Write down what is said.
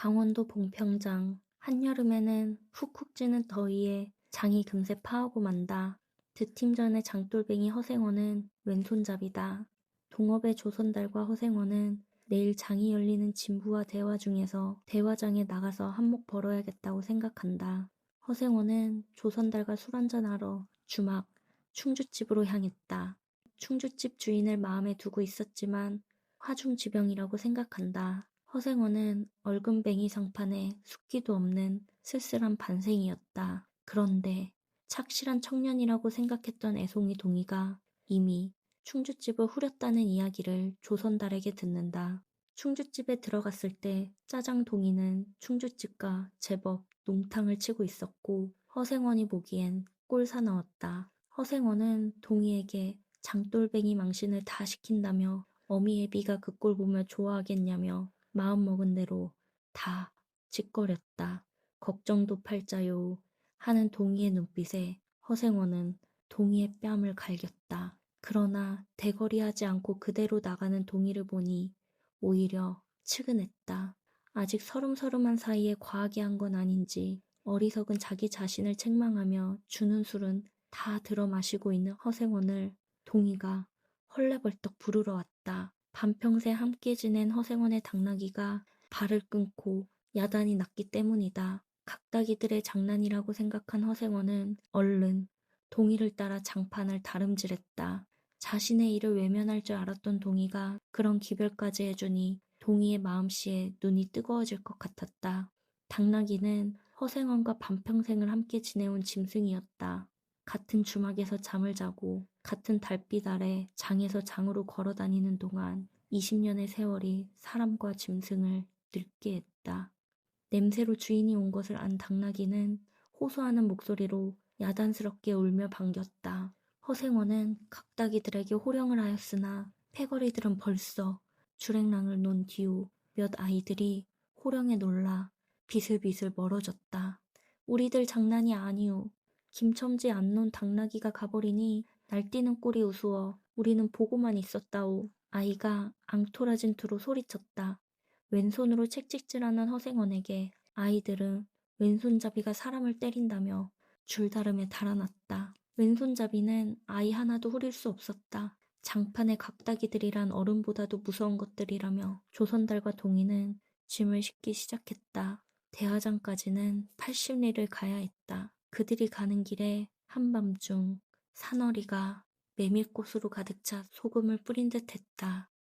강원도 봉평장 한여름에는 훅훅 찌는 더위에 장이 금세 파하고 만다. 드팀 전의 장돌뱅이 허생원은 왼손잡이다. 동업의 조선달과 허생원은 내일 장이 열리는 진부와 대화 중에서 대화장에 나가서 한몫 벌어야겠다고 생각한다. 허생원은 조선달과 술 한잔하러 주막 충주집으로 향했다. 충주집 주인을 마음에 두고 있었지만 화중지병이라고 생각한다. 허생원은 얼금뱅이 상판에 숫기도 없는 쓸쓸한 반생이었다. 그런데 착실한 청년이라고 생각했던 애송이 동이가 이미 충주집을 후렸다는 이야기를 조선달에게 듣는다. 충주집에 들어갔을 때 짜장 동이는 충주집과 제법 농탕을 치고 있었고 허생원이 보기엔 꼴 사나웠다. 허생원은 동이에게 장돌뱅이 망신을 다 시킨다며 어미 애비가 그 꼴 보며 좋아하겠냐며 마음먹은 대로 다 짓거렸다. 걱정도 팔자요 하는 동이의 눈빛에 허생원은 동이의 뺨을 갈겼다. 그러나 대거리하지 않고 그대로 나가는 동이를 보니 오히려 측은했다. 아직 서름서름한 사이에 과하게 한 건 아닌지 어리석은 자기 자신을 책망하며 주는 술은 다 들어 마시고 있는 허생원을 동이가 헐레벌떡 부르러 왔다. 반평생 함께 지낸 허생원의 당나귀가 발을 끊고 야단이 났기 때문이다. 각다기들의 장난이라고 생각한 허생원은 얼른 동이를 따라 장판을 다름질했다. 자신의 일을 외면할 줄 알았던 동이가 그런 기별까지 해주니 동이의 마음씨에 눈이 뜨거워질 것 같았다. 당나귀는 허생원과 반평생을 함께 지내온 짐승이었다. 같은 주막에서 잠을 자고 같은 달빛 아래 장에서 장으로 걸어 다니는 동안 20년의 세월이 사람과 짐승을 늙게 했다. 냄새로 주인이 온 것을 안 당나귀는 호소하는 목소리로 야단스럽게 울며 반겼다. 허생원은 각다기들에게 호령을 하였으나 패거리들은 벌써 주랭랑을 놓은 뒤후 몇 아이들이 호령에 놀라 비슬비슬 멀어졌다. 우리들 장난이 아니오. 김첨지 안논 당나귀가 가버리니 날뛰는 꼴이 우스워 우리는 보고만 있었다오. 아이가 앙토라진 투로 소리쳤다. 왼손으로 책찍질하는 허생원에게 아이들은 왼손잡이가 사람을 때린다며 줄다름에 달아났다. 왼손잡이는 아이 하나도 후릴 수 없었다. 장판의 각다기들이란 어른보다도 무서운 것들이라며 조선달과 동이는 짐을 싣기 시작했다. 대화장까지는 80리를 가야 했다. 그들이 가는 길에 한밤중 산허리가 메밀꽃으로 가득 차 소금을 뿌린 듯 했다.